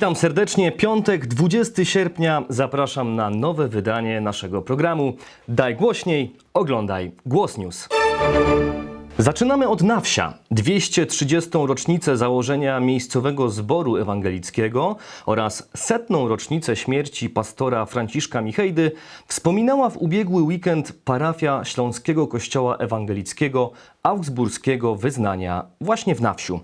Witam serdecznie. Piątek, 20 sierpnia. Zapraszam na nowe wydanie naszego programu. Daj głośniej, oglądaj Głos News. Zaczynamy od na wsia. 230. rocznicę założenia miejscowego zboru ewangelickiego oraz setną rocznicę śmierci pastora Franciszka Michejdy wspominała w ubiegły weekend parafia Śląskiego Kościoła Ewangelickiego Augsburskiego Wyznania właśnie w Nawsiu.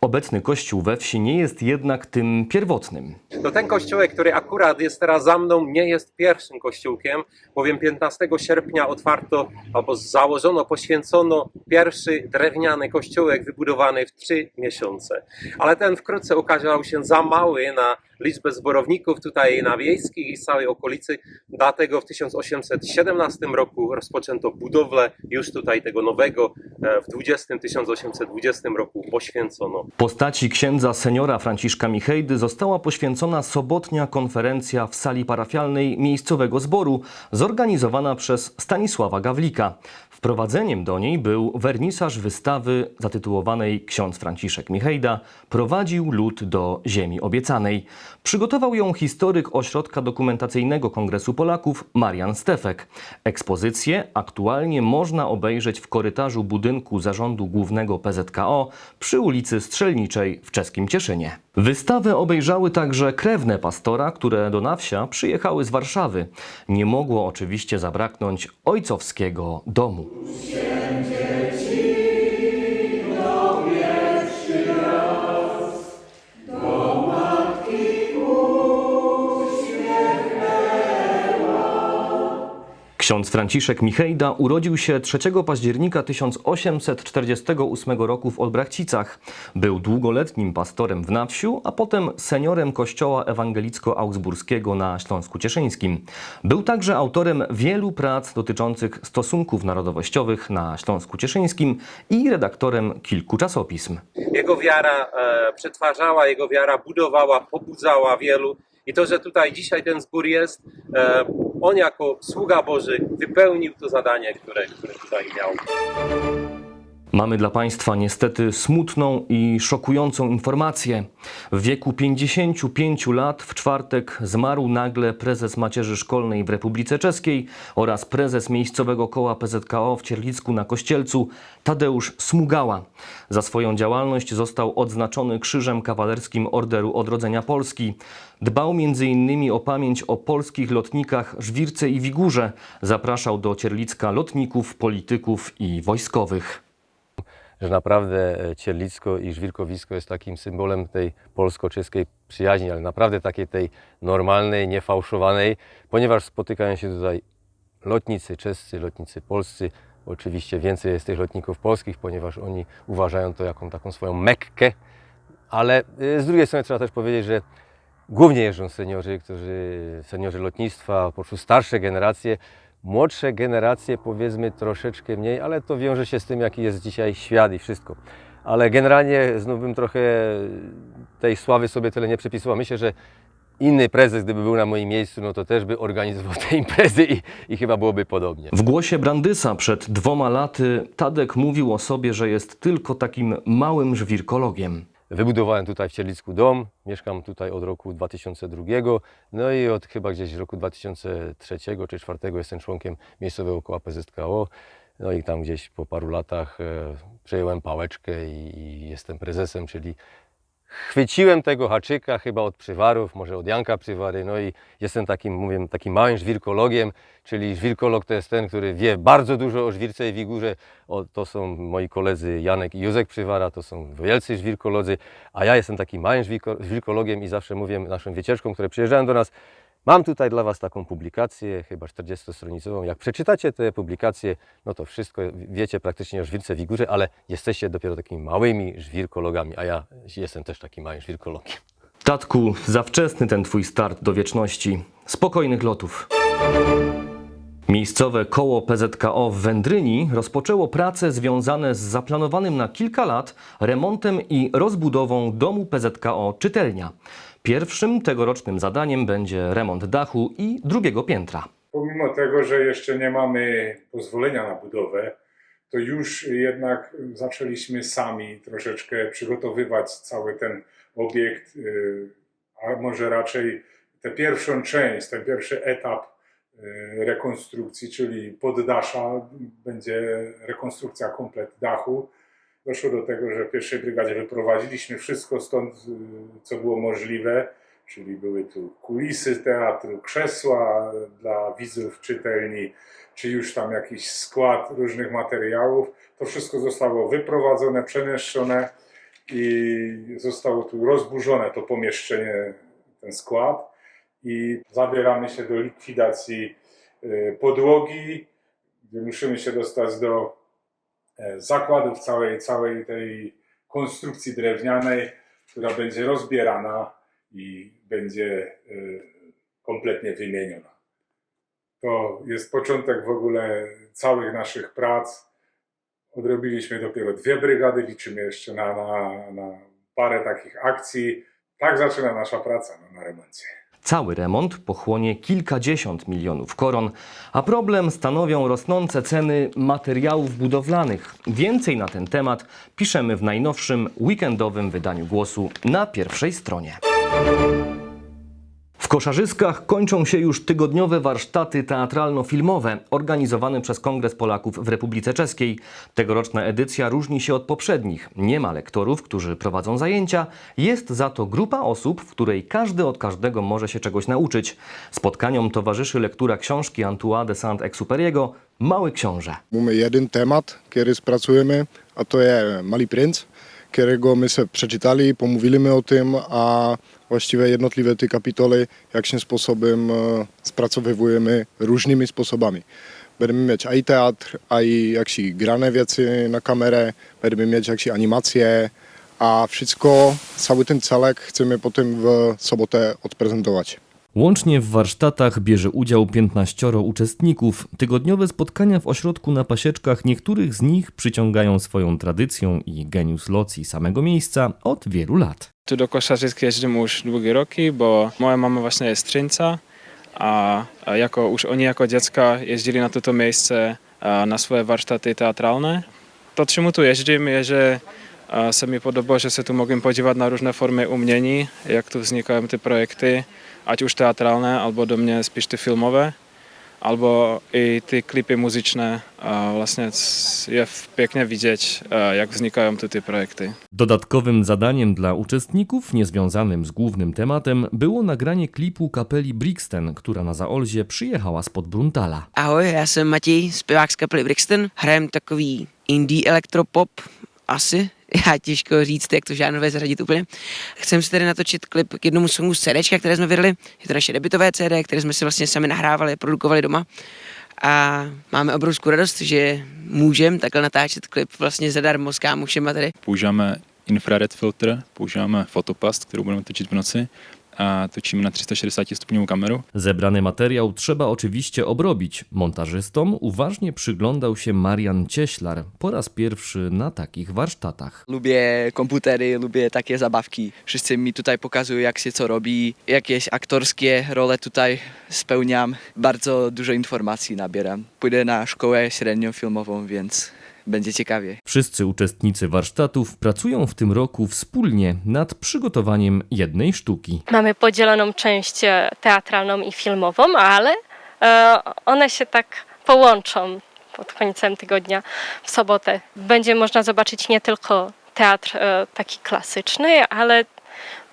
Obecny kościół we wsi nie jest jednak tym pierwotnym. To ten kościółek, który akurat jest teraz za mną, nie jest pierwszym kościółkiem, bowiem 15 sierpnia otwarto albo założono, poświęcono pierwszy drewniany kościółek wybudowany w trzy miesiące. Ale ten wkrótce okazał się za mały na liczbę zborowników tutaj na wiejskich i całej okolicy, dlatego w 1817 roku rozpoczęto budowlę już tutaj tego nowego, e, w 20 1820 roku poświęcono. Postaci księdza seniora Franciszka Michejdy została poświęcona sobotnia konferencja w sali parafialnej miejscowego zboru, zorganizowana przez Stanisława Gawlika. Wprowadzeniem do niej był wernisaż wystawy zatytułowanej Ksiądz Franciszek Michejda prowadził lud do ziemi obiecanej. Przygotował ją historyk Ośrodka Dokumentacyjnego Kongresu Polaków Marian Stefek. Ekspozycję aktualnie można obejrzeć w korytarzu budynku Zarządu Głównego PZKO przy ulicy Strzelniczej w czeskim Cieszynie. Wystawę obejrzały także krewne pastora, które do Nawsia przyjechały z Warszawy. Nie mogło oczywiście zabraknąć ojcowskiego domu. Usiem dzieci. Ksiądz Franciszek Michejda urodził się 3 października 1848 roku w Olbrachcicach. Był długoletnim pastorem w Nawsiu, a potem seniorem kościoła ewangelicko-augsburskiego na Śląsku Cieszyńskim. Był także autorem wielu prac dotyczących stosunków narodowościowych na Śląsku Cieszyńskim i redaktorem kilku czasopism. Jego wiara e, przetwarzała, jego wiara budowała, pobudzała wielu. I to, że tutaj dzisiaj ten zbór jest, e, on jako sługa Boży wypełnił to zadanie, które, które tutaj miał. Mamy dla Państwa niestety smutną i szokującą informację. W wieku 55 lat w czwartek zmarł nagle prezes Macierzy Szkolnej w Republice Czeskiej oraz prezes miejscowego koła PZKO w Cierlicku na Kościelcu Tadeusz Smugała. Za swoją działalność został odznaczony Krzyżem Kawalerskim Orderu Odrodzenia Polski. Dbał m.in. o pamięć o polskich lotnikach Żwirce i Wigurze. Zapraszał do Cierlicka lotników, polityków i wojskowych. Że naprawdę e, Cierlicko i Żwirkowisko jest takim symbolem tej polsko-czeskiej przyjaźni, ale naprawdę takiej tej normalnej, niefałszowanej, ponieważ spotykają się tutaj lotnicy czescy, lotnicy polscy. Oczywiście więcej jest tych lotników polskich, ponieważ oni uważają to jaką taką swoją Mekkę, ale y, z drugiej strony trzeba też powiedzieć, że głównie jeżdżą seniorzy, którzy, seniorzy lotnictwa, po prostu starsze generacje, młodsze generacje powiedzmy troszeczkę mniej, ale to wiąże się z tym, jaki jest dzisiaj świat i wszystko. Ale generalnie znów bym trochę tej sławy sobie tyle nie przypisywał. Myślę, że inny prezes, gdyby był na moim miejscu, no to też by organizował te imprezy i, i chyba byłoby podobnie. W głosie Brandysa przed dwoma laty Tadek mówił o sobie, że jest tylko takim małym żwirkologiem. Wybudowałem tutaj w Cierlicku dom, mieszkam tutaj od roku 2002, no i od chyba gdzieś roku 2003 czy 2004 jestem członkiem miejscowego koła PZKO. No i tam gdzieś po paru latach e, przejąłem pałeczkę i, i jestem prezesem, czyli chwyciłem tego haczyka chyba od przywarów, może od Janka Przywary, no i jestem takim, mówię, takim małym żwirkologiem, czyli żwirkolog to jest ten, który wie bardzo dużo o żwirce i wigurze. O, to są moi koledzy Janek i Józek Przywara, to są wielcy żwirkolodzy, a ja jestem takim małym żwirko- żwirkologiem i zawsze mówię naszym wycieczkom, które przyjeżdżają do nas, Mam tutaj dla Was taką publikację, chyba 40-stronicową. Jak przeczytacie te publikacje, no to wszystko wiecie praktycznie o żwirce wigurze, ale jesteście dopiero takimi małymi żwirkologami, a ja jestem też takim małym żwirkologiem. Tatku, za wczesny ten twój start do wieczności. Spokojnych lotów. Miejscowe koło PZKO w Wędryni rozpoczęło prace związane z zaplanowanym na kilka lat remontem i rozbudową domu PZKO Czytelnia. Pierwszym tegorocznym zadaniem będzie remont dachu i drugiego piętra. Pomimo tego, że jeszcze nie mamy pozwolenia na budowę, to już jednak zaczęliśmy sami troszeczkę przygotowywać cały ten obiekt, y, a może raczej tę pierwszą część, ten pierwszy etap e, rekonstrukcji, czyli poddasza, będzie rekonstrukcja komplet dachu. Doszło do tego, że w pierwszej brygadzie wyprowadziliśmy wszystko stąd, y, co było możliwe, czyli były tu kulisy teatru, krzesła dla widzów czytelni, czy już tam jakiś skład różnych materiałów. To wszystko zostało wyprowadzone, przemieszczone i zostało tu rozburzone to pomieszczenie, ten skład i zabieramy się do likwidacji y, podłogi, gdzie musimy się dostać do zakładów całej, całej tej konstrukcji drewnianej, która będzie rozbierana i będzie y, kompletnie wymieniona. To jest początek w ogóle całych naszych prac. Odrobiliśmy dopiero dwie brygady, liczymy jeszcze na, na, na parę takich akcji. Tak zaczyna nasza praca no, na remoncie. Cały remont pochłonie kilkadziesiąt milionów koron, a problem stanowią rosnące ceny materiałów budowlanych. Więcej na ten temat piszemy w najnowszym weekendowym wydaniu głosu na pierwszej stronie. W Koszarzyskach kończą się już tygodniowe warsztaty teatralno-filmowe organizowane przez Kongres Polaków w Republice Czeskiej. Tegoroczna edycja różni się od poprzednich. Nie ma lektorów, którzy prowadzą zajęcia, jest za to grupa osób, w której każdy od każdego może się czegoś nauczyć. Spotkaniom towarzyszy lektura książki Antoine de Saint-Exupéry'ego Mały Książę. Mamy jeden temat, który spracujemy, a to jest Malý princ, którego my se przeczytali, pomówiliśmy o tym, a właściwie jednotliwe te kapitoly jakimś sposobem e, spracowujemy różnymi sposobami. Będziemy mieć i teatr, i jakieś grane wiece na kamerę, będziemy mieć jakieś animacje, a wszystko, cały ten celek chcemy potem w sobotę odprezentować. Łącznie w warsztatach bierze udział 15 uczestników. Tygodniowe spotkania w ośrodku na Pasieczkach niektórych z nich przyciągają swoją tradycją i genius loci samego miejsca od wielu lat. Tu do Koszarzysk jeździmy już długie roki, bo moja mama właśnie jest Tryńca, a jako, już oni jako dziecka jeździli na to miejsce na swoje warsztaty teatralne. To czemu tu jeździmy, że se mi podoba, że się tu mogłem podziwiać na różne formy umieni, jak tu vznikają te projekty, ať už teatralne, albo do mnie spíš ty filmowe, albo i ty klipy muzyczne. A vlastně je pięknie widzieć, a, jak vznikają tu ty projekty. Dodatkowym zadaniem dla uczestników, niezwiązanym z głównym tematem, było nagranie klipu kapeli Brixton, która na Zaolzie przyjechała spod Bruntala. Ahoj, já jsem Matěj, zpěvák z kapely Brixton. Hrajem takový indie elektropop, asi. Já těžko říct, jak to žánrové zařadit úplně. Chceme si tady natočit klip k jednomu songu z CD, které jsme vydali. Je to naše debitové CD, které jsme si vlastně sami nahrávali, produkovali doma. A máme obrovskou radost, že můžeme takhle natáčet klip vlastně zadarmo s kámošema tady. používáme infrared filtr, používáme fotoplast, kterou budeme točit v noci a točíme na 360 stupňovou kameru. Zebrany materiał trzeba oczywiście obrobić. Montażystom uważnie przyglądał się Marian Cieślar po raz pierwszy na takich warsztatach. Lubię komputery, lubię takie zabawki. Wszyscy mi tutaj pokazują, jak się co robi. Jakieś aktorskie role tutaj spełniam. Bardzo dużo informacji nabieram. Pójdę na szkołę średnią filmową, więc będzie ciekawie. Wszyscy uczestnicy warsztatów pracują w tym roku wspólnie nad przygotowaniem jednej sztuki. Mamy podzieloną część e, teatralną i filmową, ale e, one się tak połączą pod końcem tygodnia w sobotę. Będzie można zobaczyć nie tylko teatr e, taki klasyczny, ale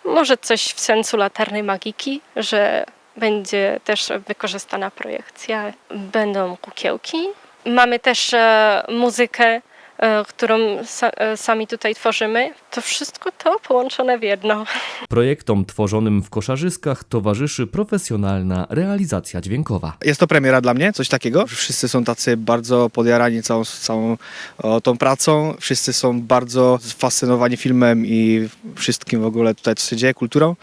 może coś w sensu latarnej magiki, że będzie też wykorzystana projekcja, będą kukiełki. Mamy też e, muzykę, e, którą e, sami tutaj tworzymy. To wszystko to połączone w jedno. Projektom tworzonym w Koszarzyskach towarzyszy profesjonalna realizacja dźwiękowa. Jest to premiera dla mnie, coś takiego. Wszyscy są tacy bardzo podjarani całą, całą o, tą pracą. Wszyscy są bardzo zafascynowani filmem i wszystkim w ogóle tutaj, co się dzieje, kulturą.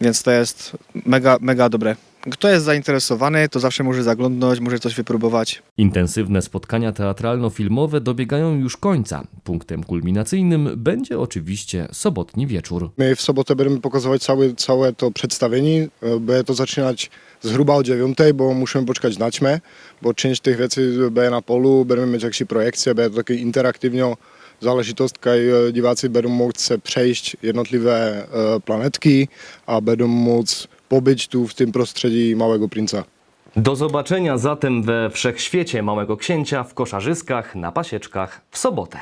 Więc to jest mega, mega dobre. Kto jest zainteresowany, to zawsze może zaglądnąć, może coś wypróbować. Intensywne spotkania teatralno-filmowe dobiegają już końca. Punktem kulminacyjnym będzie oczywiście sobotni wieczór. My w sobotę będziemy pokazywać całe, całe to przedstawienie. E, Będzie to zaczynać zhruba o dziewiątej, bo musimy poczekać na ćmę, bo część tych rzeczy będzie na polu, będziemy mieć jakieś projekcje, będzie to takie interaktywnie záležitost, kaj eh, diváci budou moct se přejít jednotlivé eh, planetky a budou moct pobyć tu w tym prostředí Małego Princa. Do zobaczenia zatem we wszechświecie Małego Księcia w Koszarzyskach na Pasieczkach w sobotę.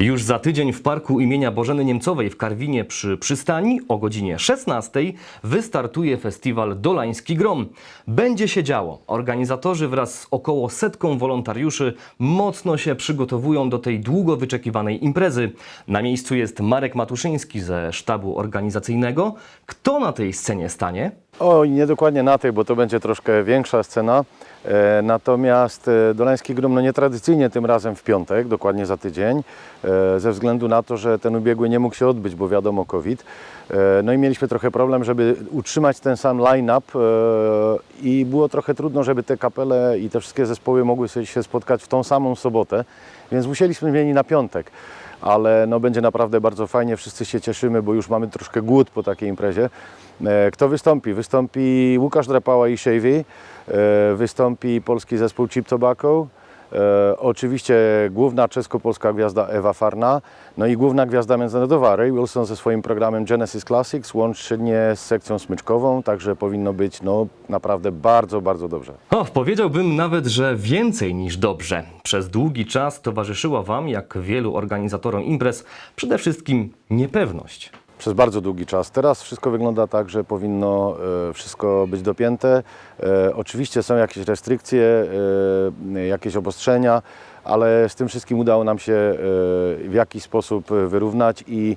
Już za tydzień w parku imienia Bożeny Niemcowej w Karwinie przy przystani o godzinie 16 wystartuje festiwal Dolański Grom. Będzie się działo. Organizatorzy wraz z około setką wolontariuszy mocno się przygotowują do tej długo wyczekiwanej imprezy. Na miejscu jest Marek Matuszyński ze sztabu organizacyjnego. Kto na tej scenie stanie? Oj, nie dokładnie na tej, bo to będzie troszkę większa scena. E, natomiast e, Dolański Grom no nietradycyjnie tym razem w piątek, dokładnie za tydzień, e, ze względu na to, że ten ubiegły nie mógł się odbyć, bo wiadomo COVID. E, no i mieliśmy trochę problem, żeby utrzymać ten sam line-up e, i było trochę trudno, żeby te kapele i te wszystkie zespoły mogły się spotkać w tą samą sobotę, więc musieliśmy zmienić na piątek ale no będzie naprawdę bardzo fajnie, wszyscy się cieszymy, bo już mamy troszkę głód po takiej imprezie. E, Kto wystąpi? Wystąpi Łukasz Drapała i Shavy, e, wystąpi polski zespół Chip Tobacco, e, oczywiście główna czesko-polska gwiazda Ewa Farna, no i główna gwiazda międzynarodowa Ray Wilson ze swoim programem Genesis Classics, łącznie z sekcją smyczkową, także powinno być no, naprawdę bardzo, bardzo dobrze. O, powiedziałbym nawet, że więcej niż dobrze. Przez długi czas towarzyszyła Wam, jak wielu organizatorom imprez, przede wszystkim niepewność. Przez bardzo długi czas. Teraz wszystko wygląda tak, że powinno e, wszystko być dopięte. E, Oczywiście są jakieś restrykcje, e, jakieś obostrzenia, ale z tym wszystkim udało nam się w jakiś sposób wyrównać i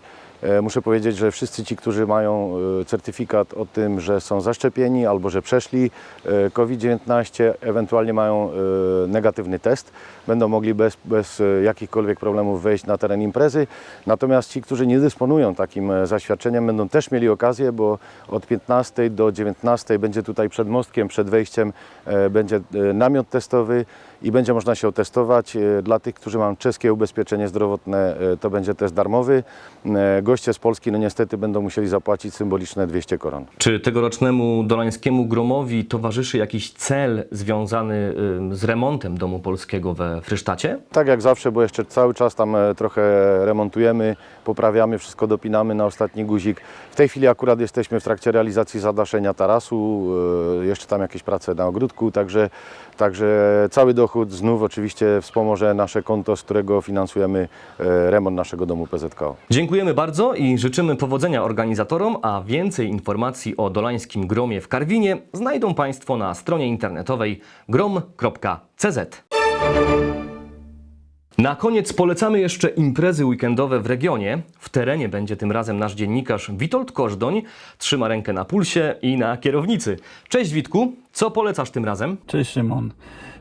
muszę powiedzieć, że wszyscy ci, którzy mają e, certyfikat o tym, że są zaszczepieni albo że przeszli e, COVID-19, ewentualnie mają e, negatywny test, będą mogli bez, bez e, jakichkolwiek problemów wejść na teren imprezy. Natomiast ci, którzy nie dysponują takim e, zaświadczeniem, będą też mieli okazję, bo od 15 do 19 będzie tutaj przed mostkiem, przed wejściem e, będzie e, namiot testowy i będzie można się otestować. E, Dla tych, którzy mają czeskie ubezpieczenie zdrowotne, e, to będzie test darmowy. E, Goście z Polski no niestety będą musieli zapłacić symboliczne 200 koron. Czy tegorocznemu Dolańskiemu Gromowi towarzyszy jakiś cel związany z remontem Domu Polskiego we Frysztacie? Tak jak zawsze, bo jeszcze cały czas tam trochę remontujemy, poprawiamy, wszystko dopinamy na ostatni guzik. W tej chwili akurat jesteśmy w trakcie realizacji zadaszenia tarasu, jeszcze tam jakieś prace na ogródku, także, także cały dochód znów oczywiście wspomoże nasze konto, z którego finansujemy e, remont naszego domu PZKO. Dziękujemy bardzo i życzymy powodzenia organizatorom, a więcej informacji o Dolańskim Gromie w Karwinie znajdą Państwo na stronie internetowej grom.cz. Na koniec polecamy jeszcze imprezy weekendowe w regionie. W terenie będzie tym razem nasz dziennikarz Witold Kożdoń. Trzyma rękę na pulsie i na kierownicy. Cześć Witku, co polecasz tym razem? Cześć Szymon.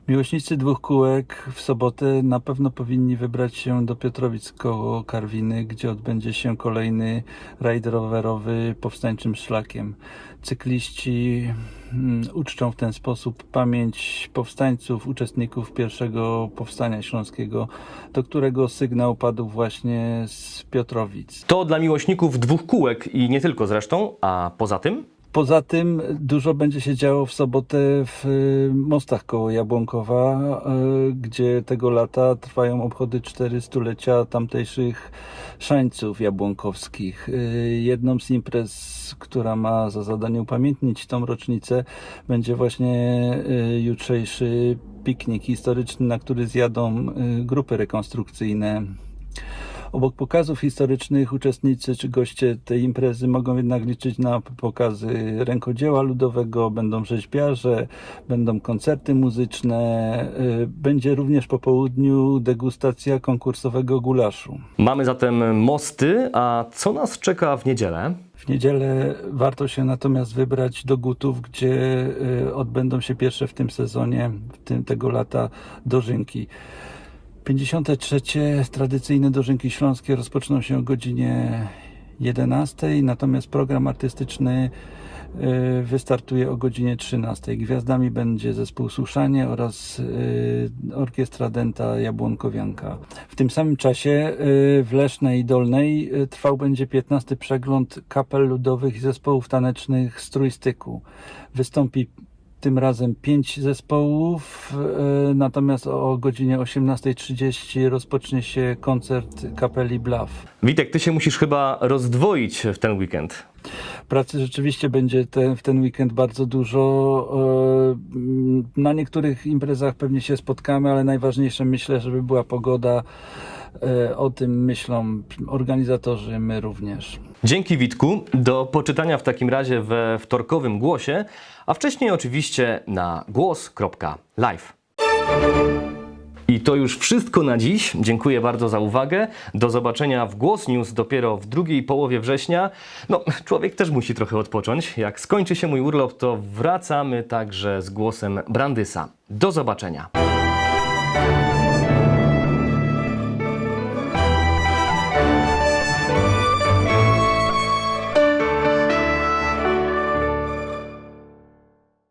Miłośnicy dwóch kółek w sobotę na pewno powinni wybrać się do Piotrowic koło Karwiny, gdzie odbędzie się kolejny rajd rowerowy powstańczym szlakiem. Cykliści mm, uczczą w ten sposób pamięć powstańców, uczestników pierwszego powstania śląskiego, do którego sygnał padł właśnie z Piotrowic. To dla miłośników dwóch kółek i nie tylko zresztą, a poza tym? Poza tym dużo będzie się działo w sobotę w y, mostach koło Jabłonkowa, y, gdzie tego lata trwają obchody 400-lecia tamtejszych szańców jabłonkowskich. Y, Jedną z imprez, która ma za zadanie upamiętnić tą rocznicę, będzie właśnie jutrzejszy piknik historyczny, na który zjadą grupy rekonstrukcyjne Obok pokazów historycznych uczestnicy czy goście tej imprezy mogą jednak liczyć na pokazy rękodzieła ludowego, będą rzeźbiarze, będą koncerty muzyczne, y, będzie również po południu degustacja konkursowego gulaszu. Mamy zatem mosty, a co nas czeka w niedzielę? W niedzielę warto się natomiast wybrać do Gutów, gdzie y, odbędą się pierwsze w tym sezonie, w tym tego lata dożynki. 53. tradycyjne dożynki śląskie rozpoczną się o godzinie 11, natomiast program artystyczny y, wystartuje o godzinie 13. Gwiazdami będzie zespół Suszanie oraz y, orkiestra Denta Jabłonkowianka. W tym samym czasie y, w Lesznej Dolnej trwał będzie 15. przegląd kapel ludowych i zespołów tanecznych z Trójstyku. Wystąpi tym razem pięć zespołów, e, natomiast o godzinie 18.30 rozpocznie się koncert kapeli Bluff. Witek, ty się musisz chyba rozdwoić w ten weekend. Pracy rzeczywiście będzie te, w ten weekend bardzo dużo. E, Na niektórych imprezach pewnie się spotkamy, ale najważniejsze myślę, żeby była pogoda. E, O tym myślą organizatorzy, my również. Dzięki Witku. Do poczytania w takim razie we wtorkowym głosie, a wcześniej oczywiście na głos.live. I to już wszystko na dziś. Dziękuję bardzo za uwagę. Do zobaczenia w Głos News dopiero w drugiej połowie września. No, człowiek też musi trochę odpocząć. Jak skończy się mój urlop, to wracamy także z głosem Brandysa. Do zobaczenia.